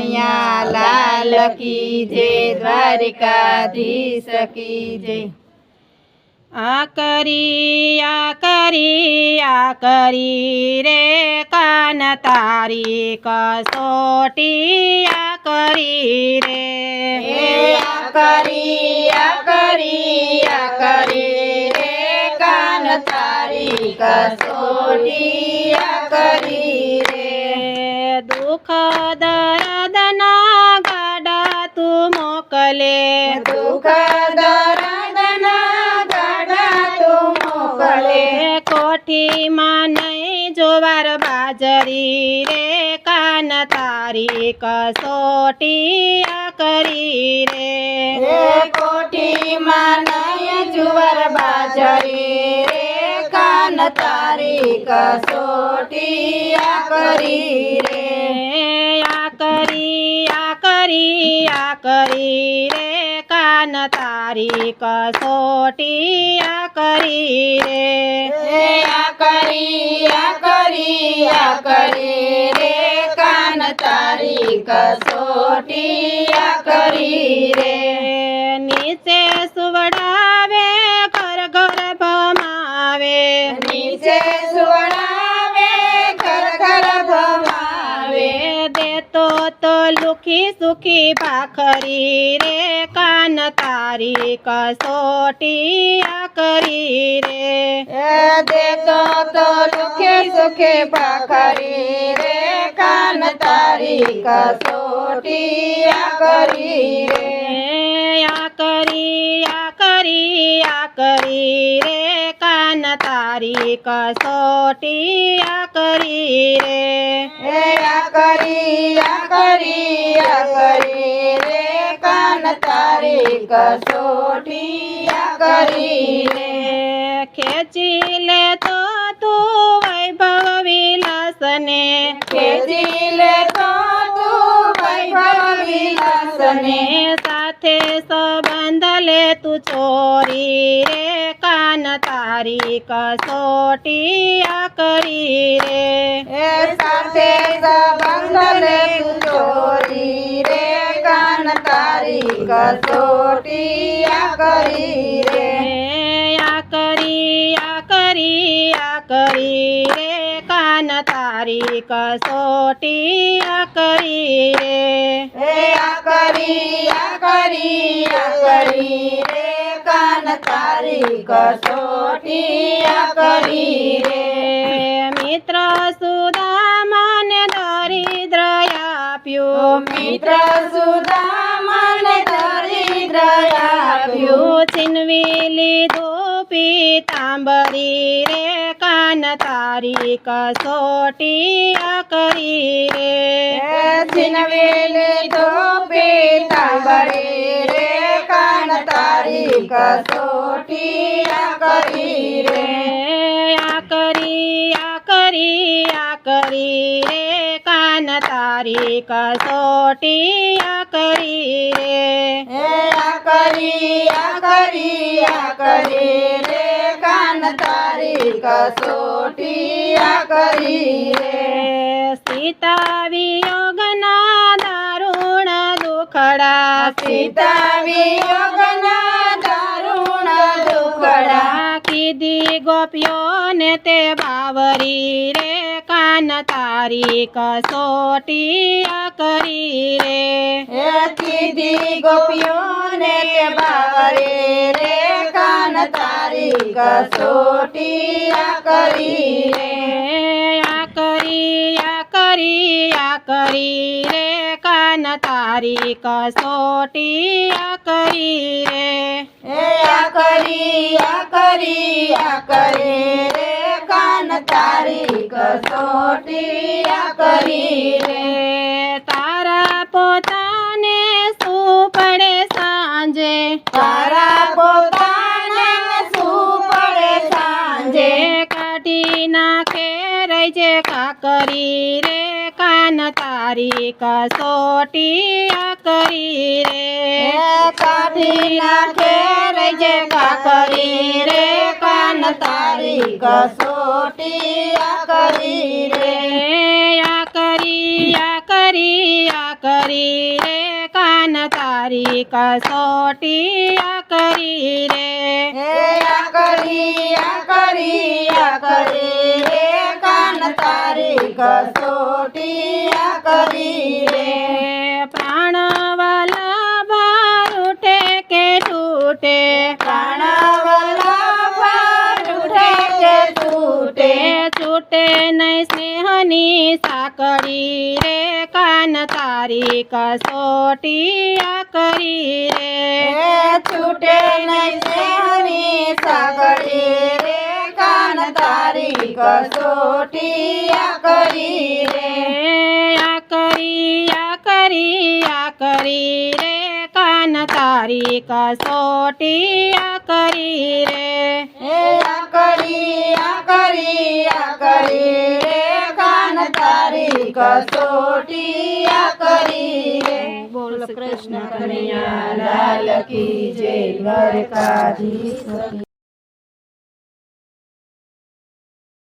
કનૈયા લાલ કી જય દ્વારિકાધીશ કી જય આ કરી આ કરી આ કરી રે કાન તારી કસોટી આ કરી રે હે આ કરી આ કરી આ કરી રે કાન તારી કસોટી આ કરી રે દુઃખ મોકલે દુઃખ દર્દના ગાડા તું મોકલે કોઠીમાં નહીં જોવાર બાજરી રે કાન તારી કસોટી આ કરી રે હે કોઠીમાં નહીં જુવાર બાજરી રે કાન તારી કસોટી આ કરી રે આ કરી આ કરી આ કરી કાન તારી કસોટી આ કરી રે. આ કરી આ કરી આ કરી રે. કાન તારી કસોટી કરી રે. त लुखी सुखी बाखरी रे कान तारी कसोटी करी रे। देख तो लुखी सुखी बाखरी रे कान तारी कसोटी करी रे। आकरी आकरी करी रे कान तारी कसोटी करी रे। કરી આ કરી આ કરી રે કાન તારી કસોટી આ કરી રે. ખેંચી લે તો તું વૈભવ વિલાસને. ખેંચી લે बांधले तू चोरी रे कान तारी कसोटी करी रे. हे बांधले तू चोरी रे कान तारी कसोटी करी रे. या करी या करी या करी रे. તારી કસોટી કરી રે કરી કરી કરી રે. કાન તારી કસોટી કરી રે. મિત્ર સુદામાને દરિદ્ર આપ્યું. મિત્ર સુદામાને દરિદ્ર આપ્યું. છીનવી લીધું पीताम्बरी रे कान तारी कसोटी करी रे। सिनवेले तो पीताम्बरी रे कान तारी कसोटी करी रे। आ करी आ करी आ करी रे કાન તારી કસોટી કરી રે. કરી કરી કરી રે. કાન તારી કસોટી કરી રે. સીતા વિયોગના દારૂણ દુખડા. સીતા વિયોગના दीदी गोपियो ने ते बावरी रे कान तारी कसोटिया करी रे। दीदी गोपियो ने ते बावरी रे कान तारी कसोटिया करी रे। या करी या करी या करी रे कान तारी कसोटिया करी रे। કસોટી આ કરી આ કરી આ કરી રે કાન તારી કસોટી આ કરી રે. તારા પોતાને શું પડે સાંજે? તારા પોતાને શું પડે સાંજે? કાઢી નાખે રહી જે કાકરી, રે કાન તારી કસોટી આ કરી રે કાઢી નાખે जे का करी रे कान तारी कसोटिया करी रे। या करी या करी या करी रे कान तारी कसोटिया करी रे। या करी या करी या करी रे कान तारी कसोटिया करी रे। છૂટે નહીં સ્નેહની સાકડી રે કાન તારી કસોટી કરી રે. છૂટે નહીં સ્નેહની સાકડી રે કાન તારી કસોટી કરી રે. આ કરી આ કરી આ કરી न तारी का सोटिया करी रे। करिया करिया करी रे कान तारी का सोटिया करी रे। बोल कृष्ण कन्हैया लाल की जय घर का